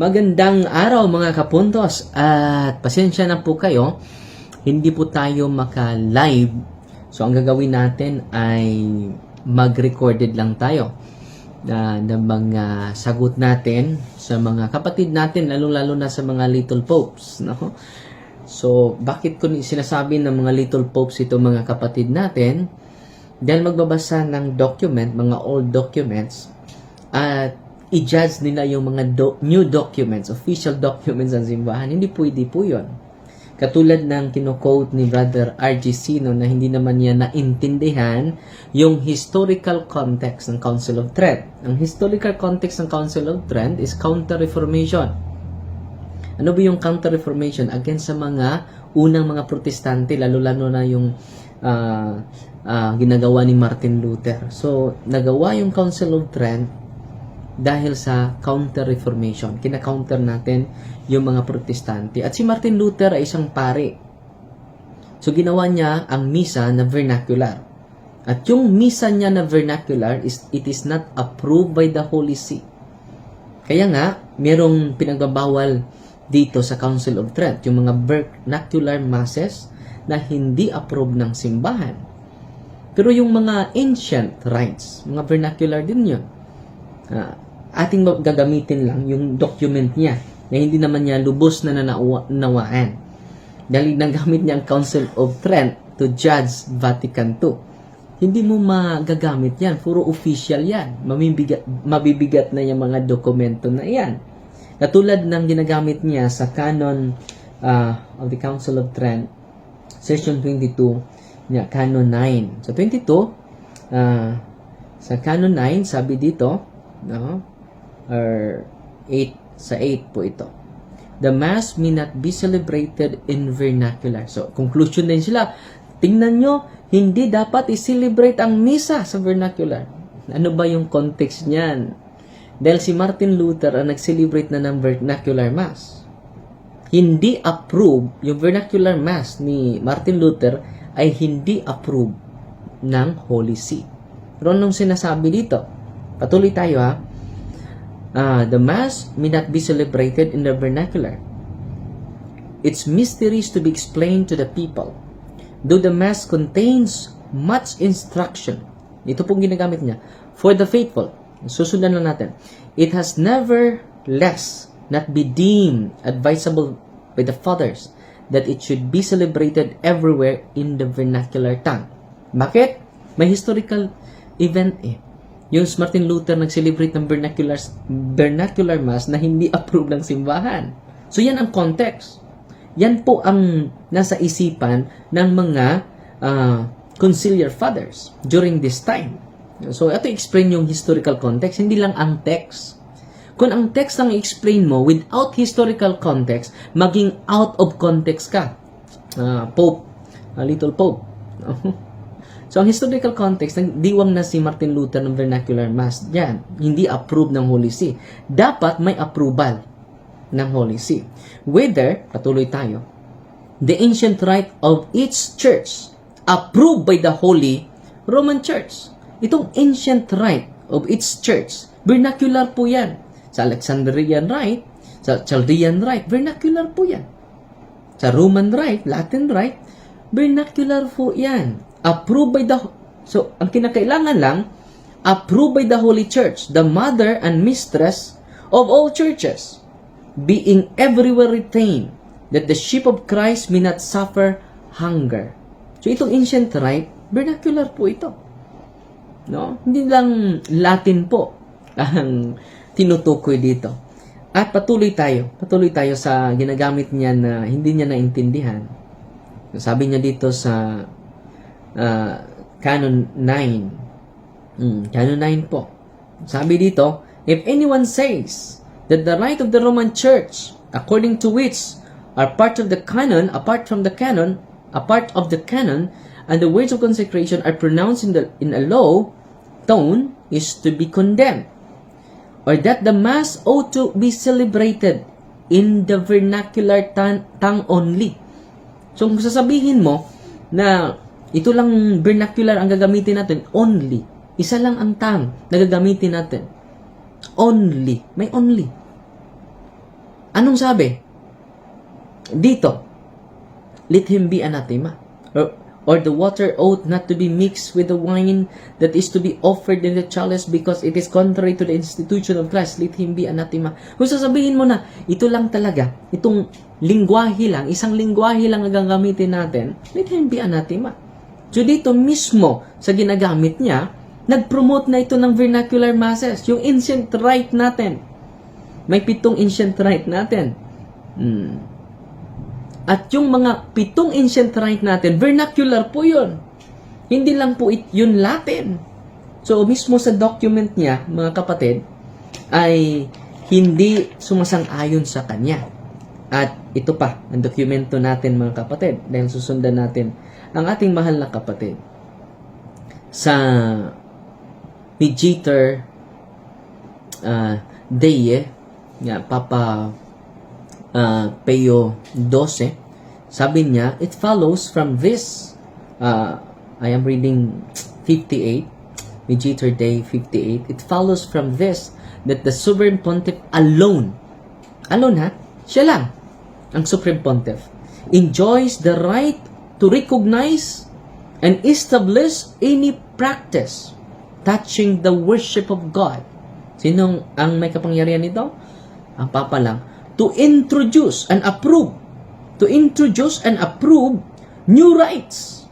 Magandang araw mga kapuntos at pasensya na po kayo, hindi po tayo maka-live. So ang gagawin natin ay mag-recorded lang tayo na ng mga sagot natin sa mga kapatid natin, lalo-lalo na sa mga little popes. No? So, bakit ko sinasabi ng mga little popes ito mga kapatid natin? Dahil magbabasa ng document, mga old documents, at i-judge nila yung mga do- new documents, official documents ng simbahan, hindi pwede po yun. Katulad ng kino-quote ni Brother R.G. Sino na hindi naman niya naintindihan yung historical context ng Council of Trent. Ang historical context ng Council of Trent is Counter-Reformation. Ano ba yung Counter-Reformation? Against sa mga unang mga protestante, lalo-lalo na yung ah, ah, ginagawa ni Martin Luther. So, nagawa yung Council of Trent dahil sa Counter-Reformation. Kina-counter natin yung mga protestante. At si Martin Luther ay isang pare. So, ginawa niya ang misa na vernacular. At yung misa niya na vernacular, is, it is not approved by the Holy See. Kaya nga, merong pinagbabawal dito sa Council of Trent, yung mga vernacular masses na hindi approved ng simbahan. Pero yung mga ancient rites, mga vernacular din yun. Ah, ating gagamitin lang yung document niya na hindi naman niya lubos na nanawa- nawaan. Dahil nagamit niya ang Council of Trent to judge Vatican II. Hindi mo magagamit yan. Puro official yan. Mamibigat, mabibigat na yung mga dokumento na yan. Katulad ng ginagamit niya sa Canon ah, of the Council of Trent, Session 22, niya, Canon 9. Sa 22, ah, sa Canon 9, sabi dito, no, or 8, sa 8 po ito. The Mass may not be celebrated in vernacular. So, conclusion din sila. Tingnan nyo, hindi dapat i-celebrate ang misa sa vernacular. Ano ba yung context niyan? Dahil si Martin Luther ang nag-celebrate na ng vernacular mass. Hindi approve, yung vernacular mass ni Martin Luther ay hindi approve ng Holy See. Pero anong sinasabi dito? Patuloy tayo ha. Ah, the Mass may not be celebrated in the vernacular. Its mysteries to be explained to the people. Though the Mass contains much instruction, ito pong ginagamit niya, for the faithful. Susundan lang natin. It has never less not be deemed advisable by the fathers that it should be celebrated everywhere in the vernacular tongue. Bakit? May historical event eh. Yung Martin Luther nag-celebrate ng vernacular, vernacular mass na hindi approved ng simbahan. So yan ang context. Yan po ang nasa isipan ng mga ah, conciliar fathers during this time. So ito explain yung historical context, hindi lang ang text. Kung ang text ang explain mo without historical context, maging out of context ka. Ah, Pope, ah, little Pope. So, ang historical context, ng diwang na si Martin Luther ng vernacular mass, yan, hindi approved ng Holy See. Dapat may approval ng Holy See. Whether, patuloy tayo, the ancient rite of each church approved by the Holy Roman Church. Itong ancient rite of each church, vernacular po yan. Sa Alexandrian Rite, sa Chaldean Rite, vernacular po yan. Sa Roman Rite, Latin Rite, vernacular po yan. Approved by the... So, ang kinakailangan lang, approved by the Holy Church, the mother and mistress of all churches, being everywhere retained, that the sheep of Christ may not suffer hunger. So, itong ancient rite, vernacular po ito. No? Hindi lang Latin po ang tinutukoy dito. At patuloy tayo. Patuloy tayo sa ginagamit niya na hindi niya naintindihan. Sabi niya dito sa ah, Canon 9. Mm, Canon 9 po. Sabi dito, If anyone says that the rite of the Roman Church, according to which are part of the canon, apart from the canon, a part of the canon, and the words of consecration are pronounced in, the, in a low tone, is to be condemned or that the Mass ought to be celebrated in the vernacular tongue only. So, kung sasabihin mo na ito lang vernacular ang gagamitin natin, only. Isa lang ang tongue na gagamitin natin. Only. May only. Anong sabi? Dito, let him be anathema. Or, or the water ought not to be mixed with the wine that is to be offered in the chalice because it is contrary to the institution of Christ. Let him be anathema. Kung sasabihin mo na, ito lang talaga, itong lingwahe lang, isang lingwahe lang ang gagamitin natin, let him be anathema. So dito mismo, sa ginagamit niya, nag-promote na ito ng vernacular masses, yung ancient rite natin. May pitong ancient rite natin. Hmm. At yung mga pitong ancient rite natin, vernacular po yun. Hindi lang po it, yun Latin. So, mismo sa document niya, mga kapatid, ay hindi sumasang-ayon sa kanya. At ito pa, ang dokumento natin mga kapatid, dahil susundan natin ang ating mahal na kapatid. Sa mediator uh, Deye, nga, Papa uh, Peo 12, sabi niya, it follows from this, uh, I am reading 58, Mediator Day 58, it follows from this that the Sovereign Pontiff alone, alone ha, siya lang, ang Supreme Pontiff, enjoys the right to recognize and establish any practice touching the worship of God. Sinong ang may kapangyarihan nito? Ang Papa lang. To introduce and approve. To introduce and approve new rights.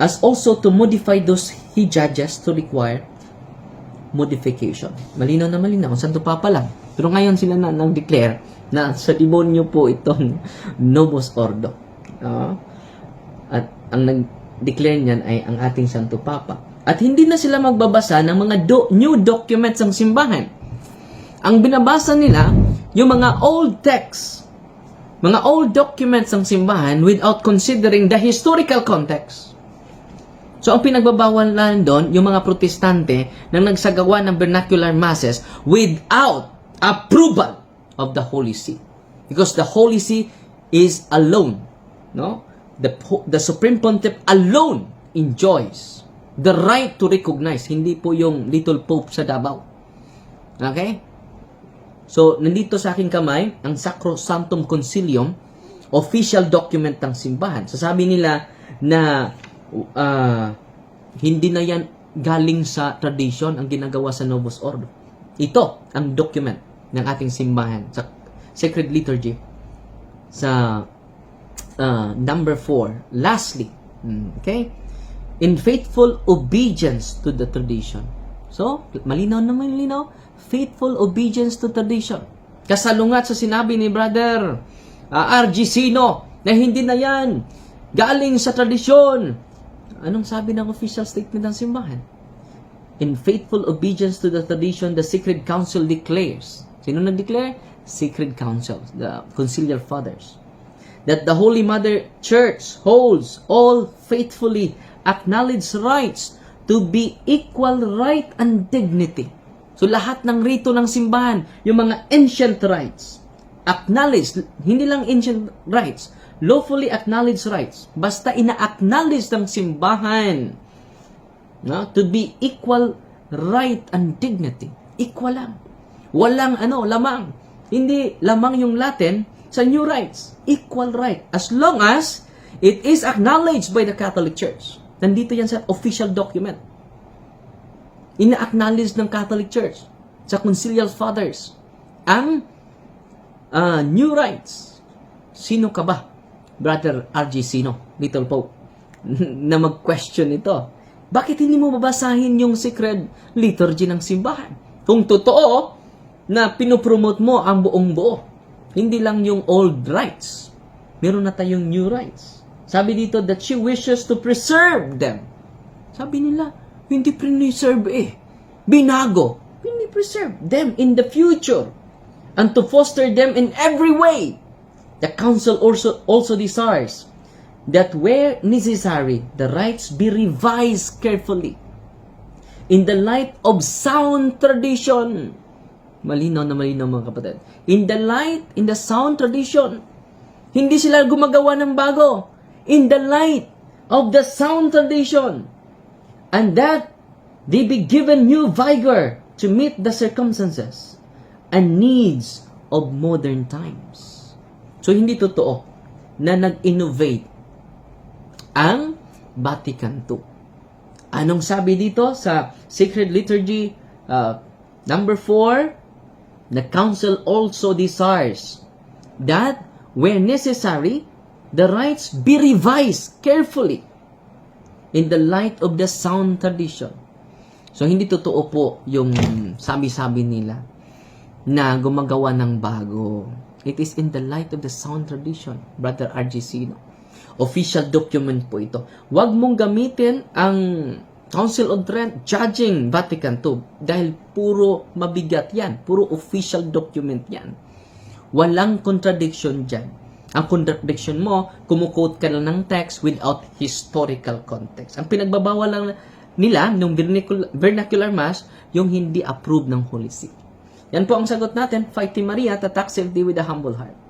As also to modify those he judges to require modification. Malinaw na malinaw. Ang Santo Papa lang. Pero ngayon sila na nang declare na sa demonyo po itong Novus Ordo. Ah. At ang nag-declare niyan ay ang ating Santo Papa. At hindi na sila magbabasa ng mga do- new documents ng simbahan. Ang binabasa nila, yung mga old texts, mga old documents ng simbahan without considering the historical context. So, ang pinagbabawal lang doon, yung mga protestante na nagsagawa ng vernacular masses without approval of the Holy See. Because the Holy See is alone. No? The, the Supreme Pontiff alone enjoys the right to recognize. Hindi po yung little pope sa Davao. Okay? So, nandito sa aking kamay, ang Sacrosanctum Concilium, official document ng simbahan. Sasabi nila na uh, hindi na yan galing sa tradition ang ginagawa sa Novus Ordo. Ito ang document ng ating simbahan sa Sacred Liturgy sa uh, number 4. Lastly, mm, okay? In faithful obedience to the tradition. So, malinaw na malinaw, faithful obedience to tradition. Kasalungat sa sinabi ni brother uh, RG Sino na hindi na yan galing sa tradisyon. Anong sabi ng official statement ng simbahan? In faithful obedience to the tradition, the Sacred Council declares. Sino nag-declare? Sacred Council, the Conciliar Fathers. That the Holy Mother Church holds all faithfully acknowledged rights to be equal right and dignity. So lahat ng rito ng simbahan, yung mga ancient rights, acknowledged, hindi lang ancient rights, lawfully acknowledged rights, basta ina-acknowledge ng simbahan no, to be equal right and dignity. Equal lang. Walang ano, lamang. Hindi lamang yung Latin sa new rights. Equal right. As long as it is acknowledged by the Catholic Church. Nandito yan sa official document. Ina-acknowledge ng Catholic Church sa Concilial Fathers ang uh, new rights. Sino ka ba? Brother RG Sino, Little Pope, na mag-question ito. Bakit hindi mo babasahin yung secret liturgy ng simbahan? Kung totoo na pinopromote mo ang buong buo, hindi lang yung old rights. Meron na tayong new rights. Sabi dito that she wishes to preserve them. Sabi nila, hindi preserve eh. Binago. Hindi preserve them in the future. And to foster them in every way. The council also, also desires that where necessary, the rights be revised carefully in the light of sound tradition. Malinaw na malinaw mga kapatid. In the light, in the sound tradition. Hindi sila gumagawa ng bago. In the light of the sound tradition. And that they be given new vigor to meet the circumstances and needs of modern times. So, hindi totoo na nag-innovate ang Vatican II. Anong sabi dito sa Sacred Liturgy uh, number 4? The Council also desires that where necessary, the rites be revised carefully in the light of the sound tradition. So, hindi totoo po yung sabi-sabi nila na gumagawa ng bago. It is in the light of the sound tradition, Brother. No? Official document po ito. Huwag mong gamitin ang Council of Trent judging Vatican II dahil puro mabigat yan. Puro official document yan. Walang contradiction dyan. Ang contradiction mo, kumukote ka lang ng text without historical context. Ang pinagbabawal lang nila vernacular, vernacular mass, yung hindi approved ng Holy See. Yan po ang sagot natin. Fighting Maria, tatak safety with a humble heart.